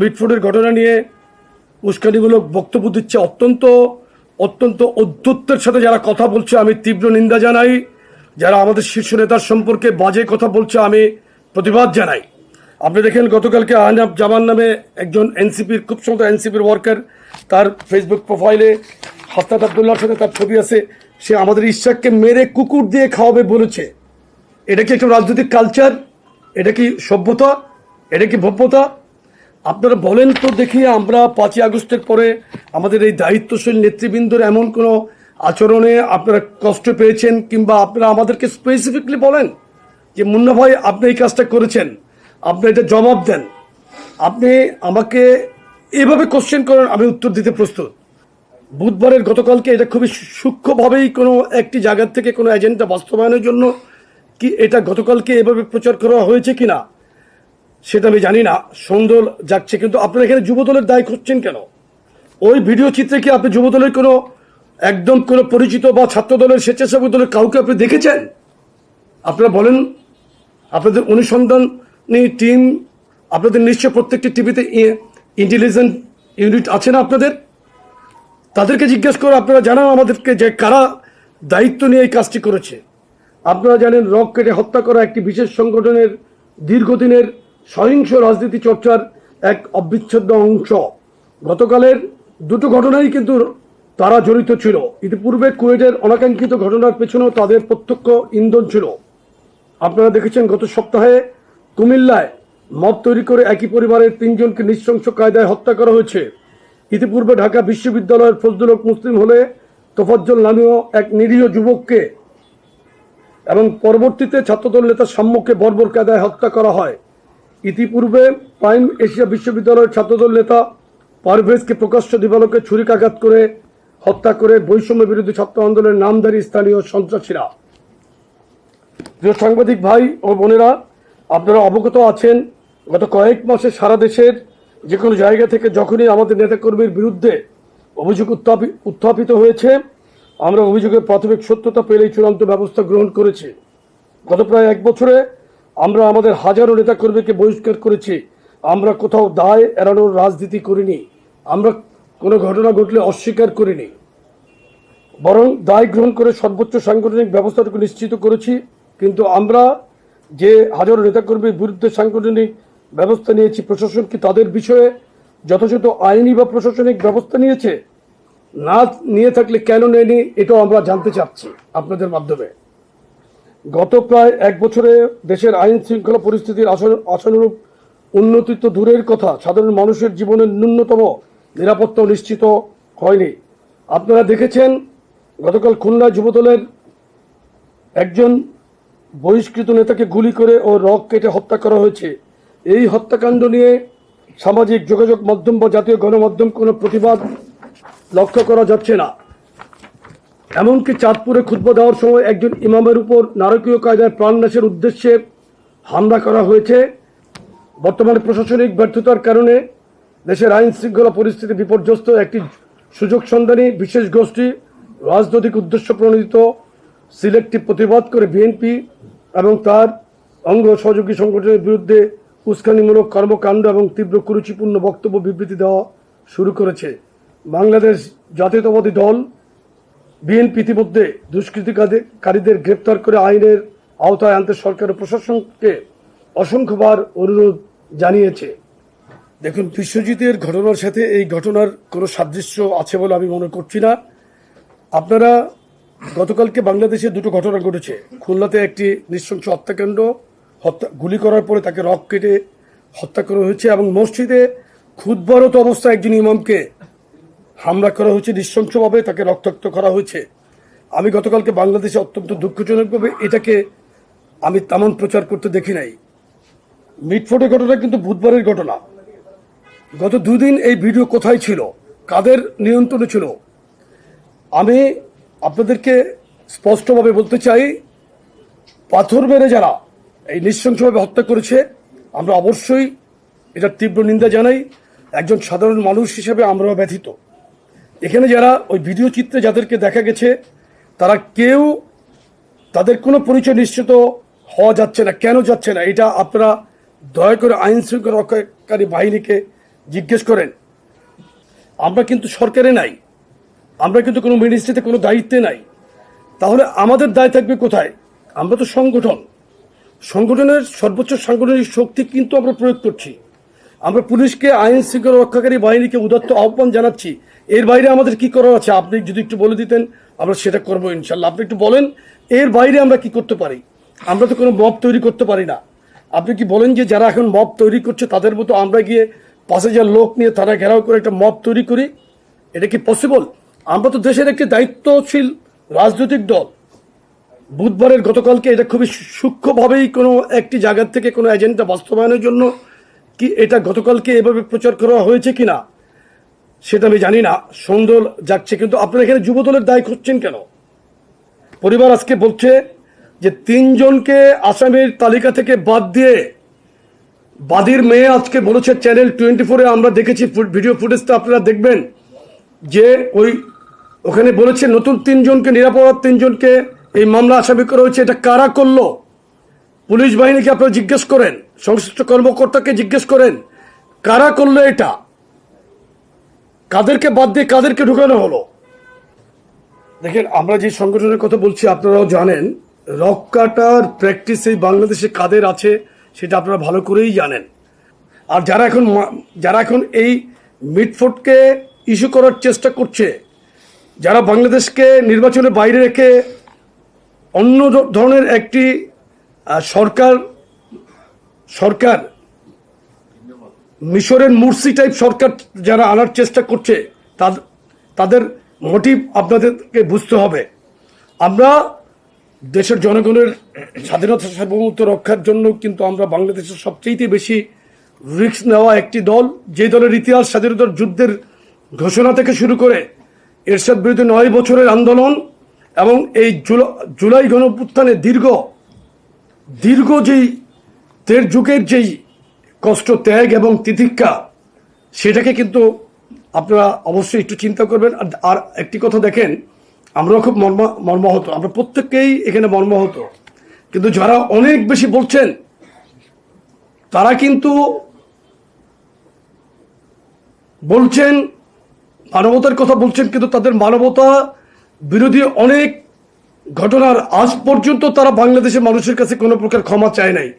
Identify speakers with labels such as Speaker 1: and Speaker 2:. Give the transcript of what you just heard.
Speaker 1: মিটফোর্ডের ঘটনা নিয়ে উস্কানিমূলক বক্তব্য দিচ্ছে অত্যন্ত অত্যন্ত অধ্যত্বের সাথে যারা কথা বলছে, আমি তীব্র নিন্দা জানাই। যারা আমাদের শীর্ষ নেতার সম্পর্কে বাজে কথা বলছে, আমি প্রতিবাদ জানাই। আপনি দেখেন, গতকালকে আহনাব জামান নামে একজন এনসিপির খুব সম্ভবত এনসিপির ওয়ার্কার, তার ফেসবুক প্রোফাইলে হাস্তাত আবদুল্লাহর সাথে তার ছবি আছে। সে আমাদের ইশাককে মেরে কুকুর দিয়ে খাওয়াবে বলেছে। এটা কি একটা রাজনৈতিক কালচার এটা কি সভ্যতা? এটা কি ভব্যতা? আপনারা বলেন তো দেখি, আমরা পাঁচই আগস্টের পরে আমাদের এই দায়িত্বশীল নেতৃবৃন্দর এমন কোনো আচরণে আপনারা কষ্ট পেয়েছেন কিংবা আপনারা আমাদেরকে স্পেসিফিকলি বলেন যে, মুন্না ভাই, আপনি এই কাজটা করেছেন, আপনি এটা জবাব দেন। আপনি আমাকে এভাবে কোশ্চেন করেন আমি উত্তর দিতে প্রস্তুত। বুধবারের গতকালকে এটা খুবই সূক্ষ্মভাবেই কোনো একটি জায়গার থেকে কোনো এজেন্ডা বাস্তবায়নের জন্য কি এটা গতকালকে এভাবে প্রচার করা হয়েছে কি না সেটা আমি জানি না। সন্দল যাচ্ছে, কিন্তু আপনারা এখানে যুবদলের দায় করছেন কেন? ওই ভিডিও চিত্রে কি আপনি যুবদলের কোনো, একদম কোনো পরিচিত বা ছাত্র দলের স্বেচ্ছাসেবক দলের কাউকে আপনি দেখেছেন? আপনারা বলেন, আপনাদের অনুসন্ধানী টিম, আপনাদের নিশ্চয় প্রত্যেকটি টিভিতে ইন্টেলিজেন্ট ইউনিট আছে না আপনাদের? তাদেরকে জিজ্ঞেস করে আপনারা জানান আমাদেরকে যে কারা দায়িত্ব নিয়ে এই কাজটি করেছে। আপনারা জানেন, রক কেটে হত্যা করা একটি বিশেষ সংগঠনের দীর্ঘদিনের সহিংস রাজনীতি চর্চার এক অবিচ্ছেদ্য অংশ। গতকালের দুটো ঘটনাই কিন্তু তারা জড়িত ছিল। ইতিপূর্বে কুয়েটের অনাকাঙ্ক্ষিত ঘটনার পেছনেও তাদের প্রত্যক্ষ ইন্ধন ছিল। আপনারা দেখেছেন, গত সপ্তাহে কুমিল্লায় মদ তৈরি করে একই পরিবারের তিনজনকে নৃশংস কায়দায় হত্যা করা হয়েছে। ইতিপূর্বে ঢাকা বিশ্ববিদ্যালয়ের ফজলুল মুসলিম হলে তোফাজ্জল নামীয় এক নিরীহ যুবককে এবং পরবর্তীতে ছাত্রদল নেতা সাম্যকে বর্বর কায়দায় হত্যা করা হয়। ইতিপূর্বে পাইন এশিয়া বিশ্ববিদ্যালয়ের ছাত্রদল নেতা পারভেজকে প্রকাশ্য দিবালোকে ছুরিকাঘাত করে হত্যা করে বৈষম্য বিরোধী ছাত্র আন্দোলনের নামধারী স্থানীয় সন্ত্রাসীরা। প্রিয় সাংবাদিক ভাই ও বোনেরা, আপনারা অবগত আছেন, গত কয়েক মাসে সারা দেশের যে কোনো জায়গা থেকে যখনই আমাদের নেতাকর্মীর বিরুদ্ধে অভিযোগ উত্থাপি- উত্থাপিত হয়েছে, আমরা অভিযোগের প্রাথমিক সত্যতা পেলেই চূড়ান্ত ব্যবস্থা গ্রহণ করেছি। গত প্রায় এক বছরে আমরা আমাদের হাজারো নেতাকর্মীকে বহিষ্কার করেছি। আমরা কোথাও দায় এড়ানোর রাজনীতি করিনি। আমরা কোনো ঘটনা ঘটলে অস্বীকার করিনি। বরং দায় গ্রহণ করে সর্বোচ্চ সাংগঠনিক ব্যবস্থাটুকু নিশ্চিত করেছি। কিন্তু আমরা যে হাজারো নেতাকর্মীর বিরুদ্ধে সাংগঠনিক ব্যবস্থা নিয়েছি, প্রশাসন কি তাদের বিষয়ে যথাযথ আইনি বা প্রশাসনিক ব্যবস্থা নিয়েছে? না নিয়ে থাকলে কেন নেয়নি, এটাও আমরা জানতে চাচ্ছি আপনাদের মাধ্যমে। গত প্রায় এক বছরে দেশের আইন শৃঙ্খলা পরিস্থিতির আশানুরূপ উন্নতি তো দূরের কথা, সাধারণ মানুষের জীবনের ন্যূনতম নিরাপত্তা নিশ্চিত হয়নি। আপনারা দেখেছেন, গতকাল খুলনা যুবদলের একজন বহিষ্কৃত নেতাকে গুলি করে ও রক কেটে হত্যা করা হয়েছে। এই হত্যাকাণ্ড নিয়ে সামাজিক যোগাযোগ মাধ্যম বা জাতীয় গণমাধ্যম কোনো প্রতিবাদ লক্ষ্য করা যাচ্ছে না। এমনকি চাঁদপুরে খুতবা দেওয়ার সময় একজন ইমামের উপর নারকীয় কায়দায় প্রাণনাশের উদ্দেশ্যে হামলা করা হয়েছে। বর্তমানে প্রশাসনিক ব্যর্থতার কারণে দেশের আইন শৃঙ্খলা পরিস্থিতি বিপর্যস্ত একটি সুযোগ সন্ধানী বিশেষ গোষ্ঠী রাজনৈতিক উদ্দেশ্য প্রণোদিত সিলেক্টিভ প্রতিবাদ করে বিএনপি এবং তার অঙ্গ সহযোগী সংগঠনের বিরুদ্ধে উস্কানিমূলক কর্মকাণ্ড এবং তীব্র কুরুচিপূর্ণ বক্তব্য বিবৃতি দেওয়া শুরু করেছে। বাংলাদেশ জাতীয়তাবাদী দল বিএনপি ইতিমধ্যে দুষ্কৃতিকারীদের গ্রেপ্তার করে আইনের আওতায় আনতে সরকার প্রশাসনকে অসংখ্যবার অনুরোধ জানিয়েছে। দেখুন, বিশ্বজিতের ঘটনার সাথে এই ঘটনার কোনো সাদৃশ্য আছে বলে আমি মনে করছি না। আপনারা গতকালকে বাংলাদেশে দুটো ঘটনা ঘটেছে। খুলনাতে একটি নৃশংস হত্যাকাণ্ড, হত্যা, গুলি করার পরে তাকে রক কেটে হত্যা করা হয়েছে এবং মসজিদে ক্ষুদ্বরত অবস্থায় একজন ইমামকে হামলা করা হয়েছে নৃশংসভাবে, তাকে রক্তাক্ত করা হয়েছে। আমি গতকালকে বাংলাদেশে অত্যন্ত দুঃখজনকভাবে এটাকে আমি তেমন প্রচার করতে দেখি নাই। মিটফোটের ঘটনা কিন্তু বুধবারের ঘটনা। গত দুদিন এই ভিডিও কোথায় ছিল? কাদের নিয়ন্ত্রণে ছিল? আমি আপনাদেরকে স্পষ্টভাবে বলতে চাই, পাথর মেরে যারা এই নৃশংসভাবে হত্যা করেছে, আমরা অবশ্যই এটার তীব্র নিন্দা জানাই। একজন সাধারণ মানুষ হিসেবে আমরাও ব্যথিত। এখানে যারা ওই ভিডিও চিত্রে যাদেরকে দেখা গেছে, তারা কেউ তাদের কোনো পরিচয় নিশ্চিত হওয়া যাচ্ছে না। কেন যাচ্ছে না? এটা আপনারা দয়া করে আইন শৃঙ্খলা রক্ষাকারী বাহিনীকে জিজ্ঞেস করেন। আমরা কিন্তু সরকারে নাই। আমরা কিন্তু কোনো মিনিস্ট্রিতে কোনো দায়িত্বে নাই। তাহলে আমাদের দায় থাকবে কোথায়? আমরা তো সংগঠন। সংগঠনের সর্বোচ্চ সাংগঠনিক শক্তি কিন্তু আমরা প্রয়োগ করছি। আমরা পুলিশকে আইন শৃঙ্খলা রক্ষাকারী বাহিনীকে উদাত্ত আহ্বান জানাচ্ছি এর বাইরে আমাদের কি করার আছে? আপনি যদি একটু বলে দিতেন, আমরা সেটা করব ইনশাল্লাহ। আপনি একটু বলেন, এর বাইরে আমরা কি করতে পারি? আমরা তো কোনো মব তৈরি করতে পারি না। আপনি কি বলেন যে যারা এখন মব তৈরি করছে, তাদের মতো আমরা গিয়ে পাঁচ হাজার লোক নিয়ে তারা ঘেরাও করে একটা মব তৈরি করি? এটা কি পসিবল আমরা তো দেশের একটি দায়িত্বশীল রাজনৈতিক দল। বুধবারের গতকালকে এটা খুবই সূক্ষ্মভাবেই কোনো একটি জায়গার থেকে কোনো এজেন্ডা বাস্তবায়নের জন্য কি এটা গতকালকে এভাবে প্রচার করা হয়েছে কিনা? সেটা আমি জানি না। সন্দল যাচ্ছে কিন্তু আপনারা এখানে যুবদলের দায় করছেন কেন? পরিবার আজকে বলছে যে তিনজনকে আসামের তালিকা থেকে বাদ দিয়ে বাদীর মেয়ে আজকে বলেছে চ্যানেল টোয়েন্টি ফোরে আমরা দেখেছি ভিডিও ফুটেজটা আপনারা দেখবেন যে ওই ওখানে বলেছে নতুন তিনজনকে, নিরাপরাধ তিনজনকে এই মামলা আসামি করা হয়েছে। এটা কারা করল? পুলিশ বাহিনীকে আপনারা জিজ্ঞেস করেন, সংশ্লিষ্ট কর্মকর্তাকে জিজ্ঞেস করেন, কারা করল এটা? কাদেরকে বাদ দিয়ে কাদেরকে ঢুকানো হলো? দেখেন, আমরা যে সংগঠনের কথা বলছি, আপনারাও জানেন, রক কাটার প্র্যাকটিস এই বাংলাদেশে কাদের আছে, সেটা আপনারা ভালো করেই জানেন। আর যারা এখন যারা এখন এই মিটফোর্ডকে ইস্যু করার চেষ্টা করছে, যারা বাংলাদেশকে নির্বাচনের বাইরে রেখে অন্য ধরনের একটি সরকার সরকার মিশরের মুরসি টাইপ সরকার যারা আনার চেষ্টা করছে, তাদ- তাদের মোটিভ আপনাদেরকে বুঝতে হবে। আমরা দেশের জনগণের স্বাধীনতা সার্বভৌমত্ব রক্ষার জন্য কিন্তু আমরা বাংলাদেশের সবচেয়ে বেশি রিস্ক নেওয়া একটি দল, যে দলের ইতিহাস স্বাধীনতার যুদ্ধের ঘোষণা থেকে শুরু করে এরশাদ বিরুদ্ধে নয় বছরের আন্দোলন এবং এই জুলা- জুলাই গণপুত্থানে দীর্ঘ দীর্ঘ যেই তের যুগের যেই কষ্ট ত্যাগ এবং তিতিক্ষা, সেটাকে কিন্তু আপনারা অবশ্যই একটু চিন্তা করবেন। আর- আর একটি কথা দেখেন, আমরাও খুব মর্মা, মর্মাহত। আমরা প্রত্যেককেই এখানে মর্মাহত। কিন্তু যারা অনেক বেশি বলছেন, তারা কিন্তু বলছেন, মানবতার কথা বলছেন, কিন্তু তাদের মানবতা বিরোধী অনেক ঘটনার আজ পর্যন্ত তারা বাংলাদেশের মানুষের কাছে কোনো প্রকার ক্ষমা চায় নাই।